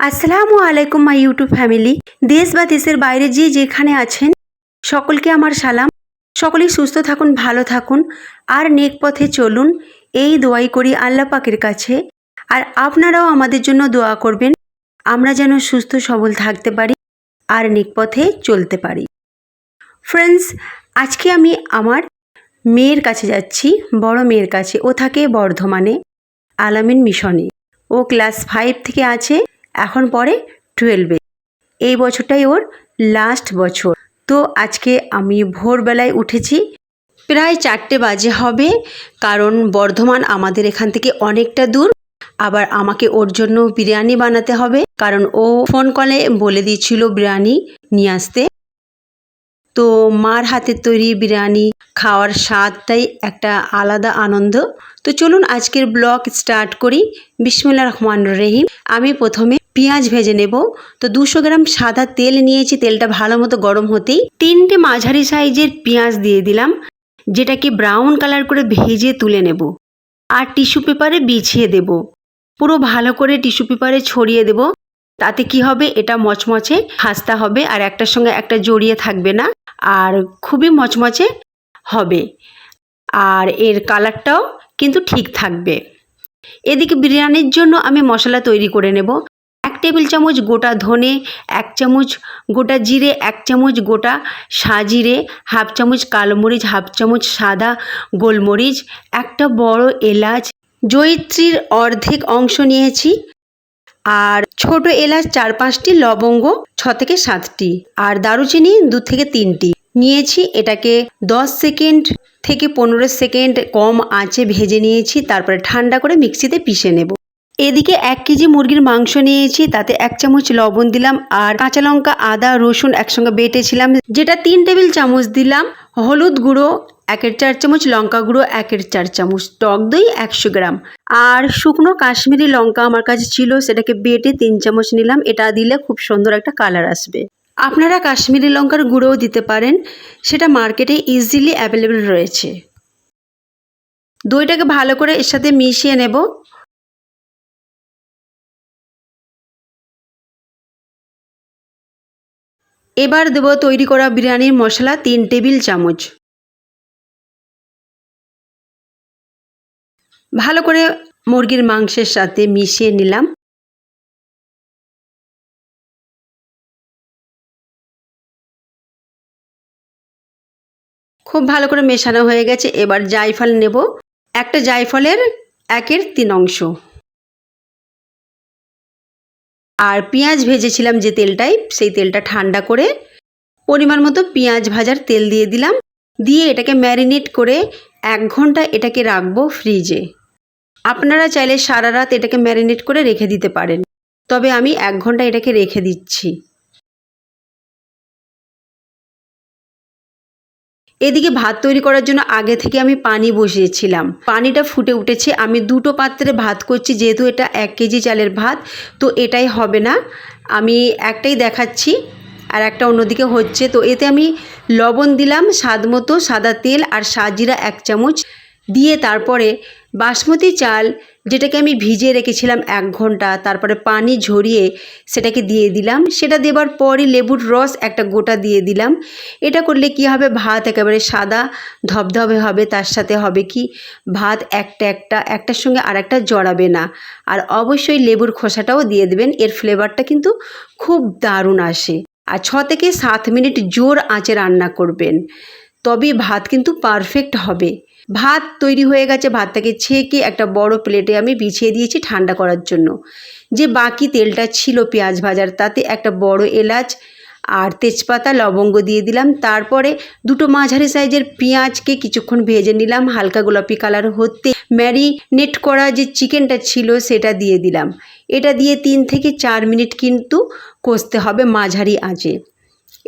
আসসালামু আলাইকুম my YouTube family দেশ বা দেশের বাইরে যে যেখানে আছেন, সকলকে আমার সালাম। সকলেই সুস্থ থাকুন, ভালো থাকুন, আর নেক পথে চলুন। এই দোয়াই করি আল্লাহ পাকের কাছে। আর আপনারাও আমাদের জন্য দোয়া করবেন, আমরা যেন সুস্থ, সবল থাকতে পারি, আর নেক পথে চলতে পারি। ফ্রেন্ডস আজকে আমি আমার মেয়ের কাছে যাচ্ছি, বড় মেয়ের কাছে। ও থাকে বর্ধমানে, আলামিন মিশনে। ও ক্লাস ফাইভ থেকে আছে। এখন পরে টুয়েলভে এই বছরটাই ওর লাস্ট বছর। তো আজকে আমি ভোরবেলায় উঠেছি। প্রায় চারটে বাজে হবে, কারণ বর্ধমান আমাদের এখান থেকে অনেকটা দূর। আবার আমাকে ওর জন্য বিরিয়ানি বানাতে হবে, কারণ ও ফোন কলে বলে দিয়েছিল বিরিয়ানি নিয়ে আসতে। তো মার হাতের তৈরি বিরিয়ানি খাওয়ার স্বাদটাই একটা আলাদা আনন্দ। তো চলুন আজকের ব্লগ স্টার্ট করি। বিসমুল্লা রহমান রহিম। আমি প্রথমে পেঁয়াজ ভেজে নেব। তো দুশো গ্রাম সাদা তেল নিয়েছি, তেলটা ভালো মতো গরম হতেই। তিনটে মাঝারি সাইজের পেঁয়াজ দিয়ে দিলাম, যেটাকে ব্রাউন কালার করে ভেজে তুলে নেব। আর টিস্যু পেপারে বিছিয়ে দেব। পুরো ভালো করে টিস্যু পেপারে ছড়িয়ে দেব। তাতে কি হবে, এটা মচমচে খাস্তা হবে আর একটার সঙ্গে একটা জড়িয়ে থাকবে না। আর খুবই মচমচে হবে। আর এর কালারটাও কিন্তু ঠিক থাকবে। এদিকে বিরিয়ানির জন্য আমি মশলা তৈরি করে নেব। এক টেবিল চামচ গোটা ধনে, এক চামচ গোটা জিরে, এক চামচ গোটা সাজিরে, হাফ চামচ কালো মরিচ, হাফ চামচ সাদা গোলমরিচ, একটা বড় এলাচ, জয়িত্রীর অর্ধেক অংশ নিয়েছি আর ছোট এলাচ চার পাঁচটি, লবঙ্গ ছ থেকে সাতটি আর দারুচিনি দু থেকে তিনটি। নিয়েছি এটাকে দশ সেকেন্ড থেকে পনেরো সেকেন্ড কম আঁচে ভেজে নিয়েছি, তারপরে ঠান্ডা করে মিক্সিতে পিষে নেব। এদিকে এক কেজি মুরগির মাংস নিয়েছি, তাতে এক চামচ লবণ দিলাম আর কাঁচা লঙ্কা, আদা, রসুন একসঙ্গে বেটেছিলাম, যেটা তিন টেবিল চামচ দিলাম, হলুদ গুঁড়ো একের চার চামচ, লঙ্কা গুঁড়ো একের চার চামচ, টক দই একশো গ্রাম আর শুকনো কাশ্মীরি লঙ্কা আমার কাছে ছিল, সেটাকে বেটে তিন চামচ নিলাম, এটা দিলে খুব সুন্দর একটা কালার আসবে। আপনারা কাশ্মীরি লঙ্কার গুঁড়োও দিতে পারেন, সেটা মার্কেটে ইজিলি অ্যাভেলেবেল রয়েছে। দইটাকে ভালো করে এর সাথে মিশিয়ে নেব। এবার দেব তৈরি করা বিরিয়ানির মশলা তিন টেবিল চামচ। ভালো করে মুরগির মাংসের সাথে মিশিয়ে নিলাম। খুব ভালো করে মেশানো হয়ে গেছে, এবার জায়ফল নেব। একটা জায়ফলের একের তিন অংশ। আর পেঁয়াজ ভেজেছিলাম যে তেলটাই, সেই তেলটা ঠান্ডা করে পরিমাণ মতো পেঁয়াজ ভাজার তেল দিয়ে দিলাম। দিয়ে এটাকে ম্যারিনেট করে এক ঘণ্টা এটাকে রাখব ফ্রিজে। আপনারা চাইলে সারা রাত এটাকে ম্যারিনেট করে রেখে দিতে পারেন। তবে আমি এক ঘণ্টা এটাকে রেখে দিচ্ছি। এদিকে ভাত তৈরি করার জন্য আগে থেকে আমি পানি বসিয়েছিলাম। পানিটা ফুটে উঠেছে। আমি দুটো পাত্রে ভাত করছি, যেহেতু এটা এক কেজি চালের ভাত, তো এটাই হবে না। আমি একটাই দেখাচ্ছি আর একটা অন্যদিকে হচ্ছে। তো এতে আমি লবণ দিলাম স্বাদ মতো, সাদা তেল আর সাজিরা এক চামচ। দিয়ে তারপরে বাসমতি চাল যেটাকে আমি ভিজিয়ে রেখেছিলাম এক ঘণ্টা, তারপরে পানি ঝরিয়ে সেটাকে দিয়ে দিলাম। সেটা দেবার পরই লেবুর রস একটা গোটা দিয়ে দিলাম। এটা করলে কি হবে? ভাত একেবারে সাদা, ধবধবে হবে, তার সাথে হবে কি? ভাত একটা একটা, একটার সঙ্গে আর একটা জড়াবে না। আর অবশ্যই লেবুর খোসাটাও দিয়ে দেবেন, এর ফ্লেভারটা কিন্তু খুব দারুণ আসে। আর ছ থেকে সাত মিনিট জোর আঁচে রান্না করবেন তবে ভাত কিন্তু পারফেক্ট হবে। ভাত তৈরি হয়ে গেছে, ভাতটাকে ছেঁকে একটা বড় প্লেটে আমি বিছিয়ে দিয়েছি ঠান্ডা করার জন্য। যে বাকি তেলটা ছিল পেঁয়াজ ভাজার, তাতে একটা বড় এলাচ আর তেজপাতা, লবঙ্গ দিয়ে দিলাম। তারপরে দুটো মাঝারি সাইজের পেঁয়াজকে কিছুক্ষণ ভেজে নিলাম, হালকা গোলাপি কালার হতে ম্যারিনেট করা যে চিকেনটা ছিল সেটা দিয়ে দিলাম। এটা দিয়ে তিন থেকে চার মিনিট কিন্তু কষতে হবে মাঝারি আঁচে।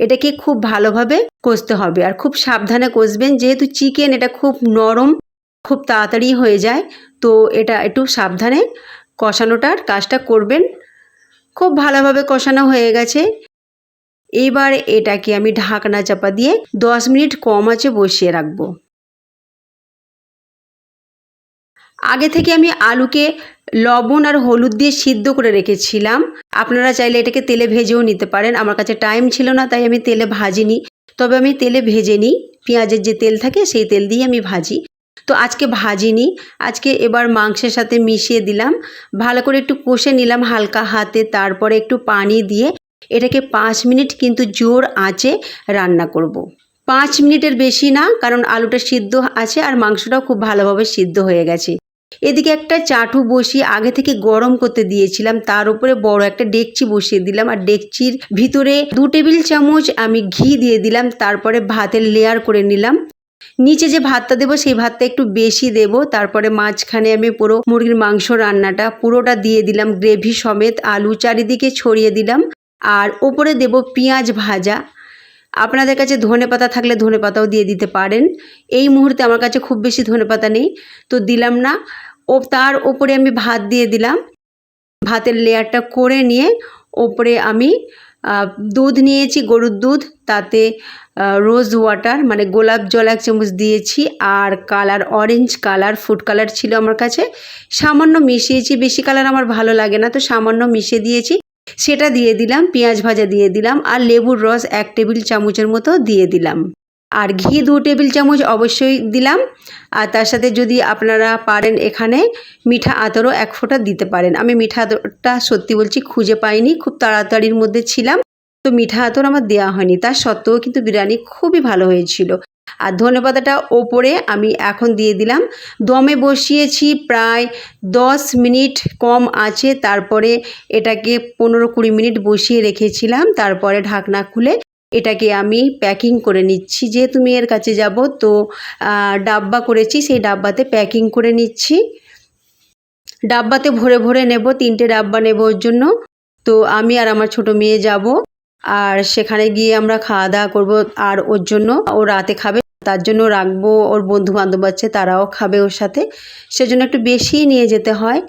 এটাকে খুব ভালোভাবে কষতে হবে। আর খুব সাবধানে কষবেন, যেহেতু চিকেন এটা খুব নরম, খুব তাড়াতাড়ি হয়ে যায়, তো এটা একটু সাবধানে কষানোটার কাজটা করবেন। খুব ভালোভাবে কষানো হয়ে গেছে। এইবার এটাকে আমি ঢাকনা চাপা দিয়ে দশ মিনিট কম আছে বসিয়ে রাখব। আগে থেকে আমি আলুকে লবণ আর হলুদ দিয়ে সিদ্ধ করে রেখেছিলাম। আপনারা চাইলে এটাকে তেলে ভেজেও নিতে পারেন। আমার কাছে টাইম ছিল না, তাই আমি তেলে ভাজিনি। তবে আমি তেলে ভেজে নিই। পেঁয়াজের যে তেল থাকে, সেই তেল দিয়ে আমি ভাজি। তো আজকে ভাজিনি। আজকে এবার মাংসের সাথে মিশিয়ে দিলাম। ভালো করে একটু কষে নিলাম হালকা হাতে। তারপরে একটু পানি দিয়ে এটাকে পাঁচ মিনিট কিন্তু জোর আঁচে রান্না করব। পাঁচ মিনিটের বেশি না, কারণ আলুটা সিদ্ধ আছে আর মাংসটাও খুব ভালোভাবে সিদ্ধ হয়ে গেছে। এদিকে একটা চাটু বসিয়ে আগে থেকে গরম করতে দিয়েছিলাম, তার উপরে বড় একটা ডেকচি বসিয়ে দিলাম। আর ডেকচির ভিতরে দু টেবিল চামচ আমি ঘি দিয়ে দিলাম, তারপরে ভাতের লেয়ার করে নিলাম। নিচে যে ভাতটা দেবো, সেই ভাতটা একটু বেশি দেব, তারপরে মাঝখানে আমি পুরো মুরগির মাংস রান্নাটা পুরোটা দিয়ে দিলাম গ্রেভি সমেত আলু চারিদিকে ছড়িয়ে দিলাম। আর ওপরে দেব পেঁয়াজ ভাজা। আপনাদের কাছে ধনে পাতা থাকলে ধনে পাতাও দিয়ে দিতে পারেন। এই মুহূর্তে আমার কাছে খুব বেশি ধনে পাতা নেই, তো দিলাম না। ও তার ওপরে আমি ভাত দিয়ে দিলাম। ভাতের লেয়ারটা করে নিয়ে ওপরে আমি দুধ নিয়েছি, গরুর দুধ। তাতে রোজ ওয়াটার মানে গোলাপ জল এক চামচ দিয়েছি। আর colour orange colour food colour ছিল আমার কাছে। সামান্য মিশিয়েছি, বেশি কালার আমার ভালো লাগে না, তো সামান্য মিশিয়ে দিয়েছি। সেটা দিয়ে দিলাম, পেঁয়াজ ভাজা দিয়ে দিলাম, আর লেবুর রস এক টেবিল চামচের মতো দিয়ে দিলাম। আর ঘি দু টেবিল চামচ অবশ্যই দিলাম। আর তার সাথে যদি আপনারা পারেন এখানে মিঠা আতরও এক ফোঁটা দিতে পারেন। আমি মিঠা আতরটা সত্যি বলছি খুঁজে পাইনি, খুব তাড়াতাড়ির মধ্যে ছিলাম। তো মিঠা আতর আমার দেওয়া হয়নি, তার সত্ত্বেও কিন্তু বিরিয়ানি খুবই ভালো হয়েছিল। আর ধনে পাতাটা ওপরে আমি এখন দিয়ে দিলাম। দমে বসিয়েছি প্রায় দশ মিনিট কম আছে, তারপরে এটাকে পনেরো কুড়ি মিনিট বসিয়ে রেখেছিলাম, তারপরে ঢাকনা খুলে এটাকে আমি প্যাকিং করে নিচ্ছি। যেহেতু মেয়ের কাছে যাব, তো ডাব্বা করেছি, সেই ডাব্বাতে প্যাকিং করে নিচ্ছি। ডাব্বাতে ভরে ভরে নেব, তিনটে ডাব্বা নেব ওর জন্য। তো আমি আর আমার ছোট মেয়ে যাব, আর সেখানে গিয়ে আমরা খাওয়া দাওয়া করব আর ওর জন্য। ও রাতে খাবে, তার জন্য রাখব, ওর বন্ধু বান্ধব আছে, তারাও খাবে ওর সাথে। সেজন্য একটু বেশি নিয়ে যেতে হয়।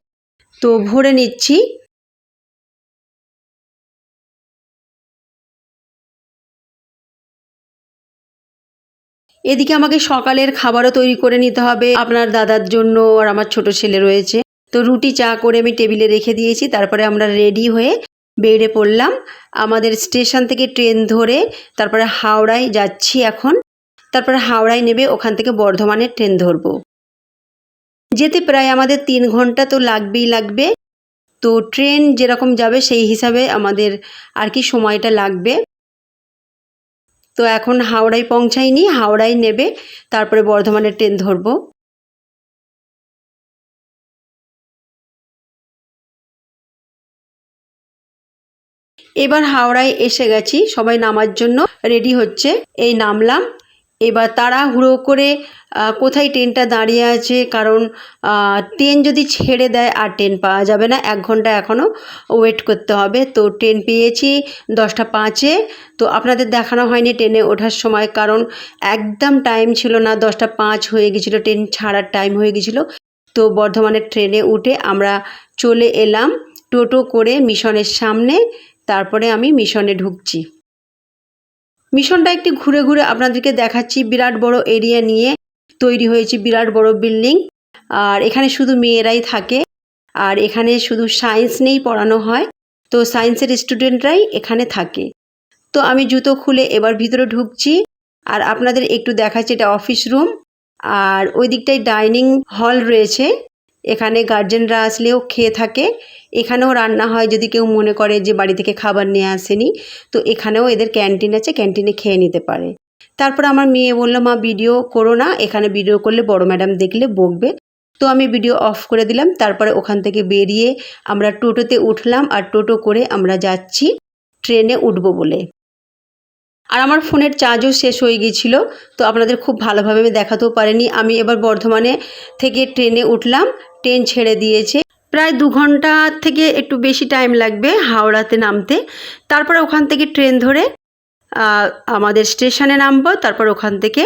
তো ভরে নিচ্ছি। এদিকে আমাকে সকালের খাবারও তৈরি করে নিতে হবে। আপনার দাদার জন্য আর আমার ছোট ছেলে রয়েছে। তো রুটি, চা করে আমি টেবিলে রেখে দিয়েছি। তারপরে আমরা রেডি হয়ে বেড়ে পড়লাম। আমাদের স্টেশন থেকে ট্রেন ধরে তারপরে হাওড়ায় যাচ্ছি এখন। তারপরে হাওড়ায় নেবে, ওখান থেকে বর্ধমানের ট্রেন ধরবো। যেতে প্রায় আমাদের তিন ঘণ্টা তো লাগবেই লাগবে। তো ট্রেন যেরকম যাবে সেই হিসাবে আমাদের আর কি সময়টা লাগবে। তো এখন হাওড়ায় পৌঁছাইনি হাওড়ায় নেবে, তারপরে বর্ধমানের ট্রেন ধরবো। এবার হাওড়ায় এসে গেছি, সবাই নামার জন্য রেডি হচ্ছে। এই নামলাম এবার তারা হুড়ো করে কোথায় ট্রেনটা দাঁড়িয়ে আছে? কারণ ট্রেন যদি ছেড়ে দেয় আর ট্রেন পাওয়া যাবে না, এক ঘণ্টা এখনও ওয়েট করতে হবে। তো ট্রেন পেয়েছি দশটা পাঁচে। তো আপনাদের দেখানো হয়নি ট্রেনে ওঠার সময়, কারণ একদম টাইম ছিল না, দশটা পাঁচ হয়ে গেছিল, ট্রেন ছাড়ার টাইম হয়ে গেছিল। তো বর্ধমানের ট্রেনে উঠে আমরা চলে এলাম টোটো করে মিশনের সামনে, তারপরে আমি মিশনে ঢুকছি। মিশনটা একটি ঘুরে ঘুরে আপনাদেরকে দেখাচ্ছি। বিরাট বড় এরিয়া নিয়ে তৈরি হয়েছে বিরাট বড় বিল্ডিং। আর এখানে শুধু মেয়েরাই থাকে। আর এখানে শুধু সায়েন্স নেই পড়ানো হয়। তো সায়েন্সের স্টুডেন্টরাই এখানে থাকে। তো আমি জুতো খুলে এবার ভিতরে ঢুকছি। আর আপনাদের একটু দেখাচ্ছি, এটা অফিস রুম। আর ওই দিকটায় ডাইনিং হল রয়েছে। এখানে গার্জেনরা আসলেও খেয়ে থাকে। এখানেও রান্না হয় যদি কেউ মনে করে যে বাড়ি থেকে খাবার নিয়ে আসেনি, তো এখানেও এদের ক্যান্টিন আছে ক্যান্টিনে খেয়ে নিতে পারে। তারপর আমার মেয়ে বলল, মা ভিডিও করো না, এখানে ভিডিও করলে বড় ম্যাডাম দেখলে বকবে। তো আমি ভিডিও অফ করে দিলাম, তারপরে ওখান থেকে বেরিয়ে আমরা টোটোতে উঠলাম আর টোটো করে আমরা যাচ্ছি, ট্রেনে উঠবো বলে। আর আমার ফোনের চার্জও শেষ হয়ে গিয়েছিল, তো আপনাদের খুব ভালোভাবে আমি দেখাতেও পারিনি। আমি এবার বর্ধমানে থেকে ট্রেনে উঠলাম, ট্রেন ছেড়ে দিয়েছে। প্রায় দু ঘণ্টা থেকে একটু বেশি টাইম লাগবে হাওড়াতে নামতে। তারপর ওখান থেকে ট্রেন ধরে আমাদের স্টেশনে নামবো, তারপর ওখান থেকে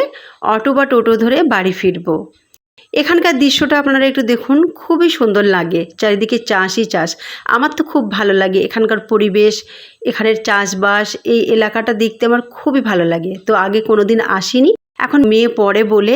অটো বা টোটো ধরে বাড়ি ফিরবো। এখানকার দৃশ্যটা আপনারা একটু দেখুন, খুবই সুন্দর লাগে, চারিদিকে চাষই চাষ। আমার তো খুব ভালো লাগে এখানকার পরিবেশ, এখানের চাষবাস, এই এলাকাটা দেখতে আমার খুবই ভালো লাগে। তো আগে কোনো দিন আসিনি, এখন মেয়ে পড়ে বলে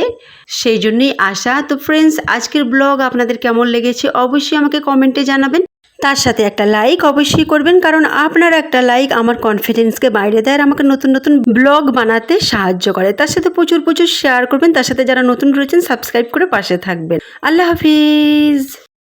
সেই জন্যই আসা। তো ফ্রেন্ডস আজকের ব্লগ আপনাদের কেমন লেগেছে অবশ্যই আমাকে কমেন্টে জানাবেন। তার সাথে একটা লাইক অবশ্যই করবেন, কারণ আপনার একটা লাইক আমার কনফিডেন্সকে বাইরে দেয় আর আমাকে নতুন নতুন ব্লগ বানাতে সাহায্য করে। তার সাথে প্রচুর প্রচুর শেয়ার করবেন। তার সাথে যারা নতুন রয়েছেন সাবস্ক্রাইব করে পাশে থাকবেন। আল্লাহ হাফিজ!